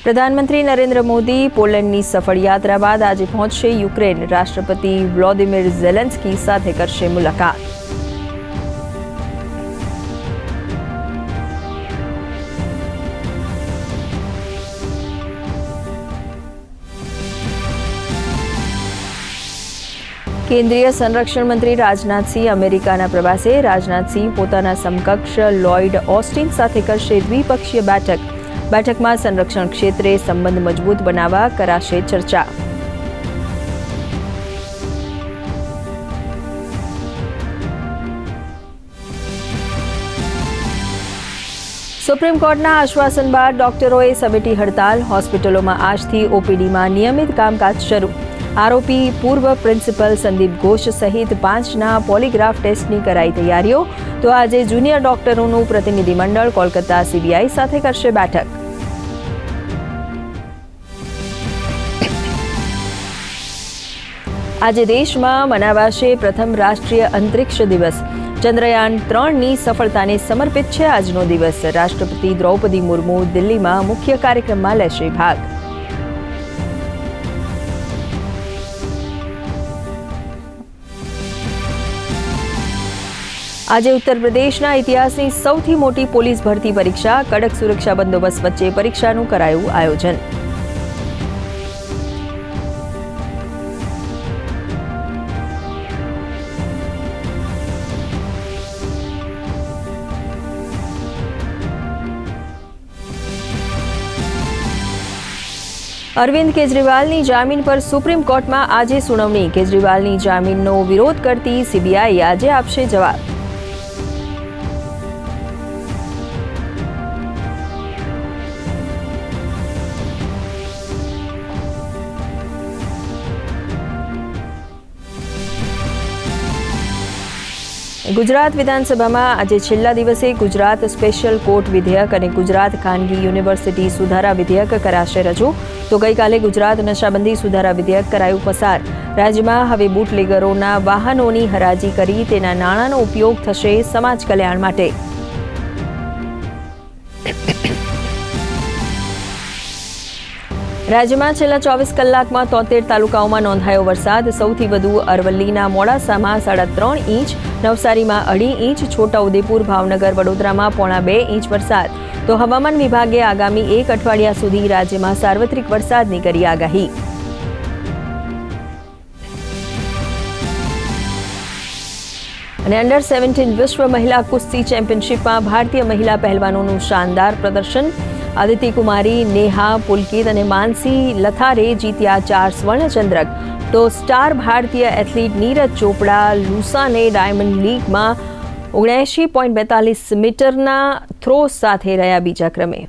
પ્રધાનમંત્રી નરેન્દ્ર મોદી પોલેન્ડની સફળ યાત્રા બાદ આજે પહોંચશે યુક્રેન રાષ્ટ્રપતિ વ્લોદિમીર ઝેલેન્સ્કી સાથે કરશે મુલાકાત કેન્દ્રીય સંરક્ષણ મંત્રી રાજનાથસિંહ અમેરિકાના પ્રવાસે રાજનાથસિંહ પોતાના સમકક્ષ લોઇડ ઓસ્ટિન સાથે કરશે દ્વિપક્ષીય બેઠક બેઠકમાં સંરક્ષણ ક્ષેત્રે સંબંધ મજબૂત બનાવવા કરાશે ચર્ચા. સુપ્રીમ કોર્ટના આશ્વાસન બાદ ડોક્ટરોએ સમેટી હડતાલ, હોસ્પિટલોમાં આજથી ઓપીડીમાં નિયમિત કામકાજ શરૂ. આરોપી પૂર્વ પ્રિન્સિપલ સંદીપ ઘોષ સહિત પાંચના પોલીગ્રાફ ટેસ્ટની કરાઈ તૈયારીઓ. તો આજે જુનિયર ડોક્ટરોનું પ્રતિનિધિમંડળ કોલકાતા સીબીઆઈ સાથે કરશે બેઠક. આજે દેશમાં મનાવાશે પ્રથમ રાષ્ટ્રીય અંતરિક્ષ દિવસ. ચંદ્રયાન ત્રણની સફળતાને સમર્પિત છે આજનો દિવસ. રાષ્ટ્રપતિ દ્રૌપદી મુર્મુ દિલ્હીમાં મુખ્ય કાર્યક્રમમાં લેશે ભાગ. આજે ઉત્તર પ્રદેશના ઇતિહાસની સૌથી મોટી પોલીસ ભરતી પરીક્ષા, કડક સુરક્ષા બંદોબસ્ત વચ્ચે પરીક્ષાનું કરાયું આયોજન. અરવિંદ કેજરીવાલની જામીન પર સુપ્રીમ કોર્ટમાં આજે સુનાવણી. કેજરીવાલની જામીનનો વિરોધ કરતી સીબીઆઈ આજે આપશે જવાબ. ગુજરાત વિધાનસભામાં આજે છેલ્લા દિવસે ગુજરાત સ્પેશિયલ કોર્ટ વિધેયક અને ગુજરાત ખાનગી યુનિવર્સિટી સુધારા વિધેયક કરાશે રજૂ. તો ગઈકાલે ગુજરાત નશાબંધી સુધારા વિધેયક કરાયું પસાર. રાજ્યમાં હવે બુટલેગરોના વાહનોની હરાજી કરી તેના નાણાંનો ઉપયોગ થશે સમાજ કલ્યાણ માટે. રાજ્યમાં છેલ્લા ચોવીસ કલાકમાં તોતેર તાલુકાઓમાં નોંધાયો વરસાદ. સૌથી વધુ અરવલ્લીના મોડાસામાં સાડા ત્રણ ઇંચ નવસારીમાં અઢી ઇંચ છોટાઉદેપુર ભાવનગર, વડોદરામાં પોણા બે ઇંચ વરસાદ. તો હવામાન વિભાગે આગામી એક અઠવાડિયા સુધી રાજ્યમાં સાર્વત્રિક વરસાદની કરી આગાહી. અને અંડર સેવન્ટીન વિશ્વ મહિલા કુસ્તી ચેમ્પિયનશિપમાં ભારતીય મહિલા પહેલવાનોનું શાનદાર પ્રદર્શન. આદિત્ય કુમારી, નેહા, પુલકિત અને માનસી લથારે જીત્યા ચાર સ્વર્ણચંદ્રક તો સ્ટાર ભારતીય athlete Neeraj Chopra Lausanne diamond લીગમાં ઓગણએંશી પોઈન્ટ બેતાલીસ મીટરના થ્રો સાથે રહ્યા બીજા ક્રમે.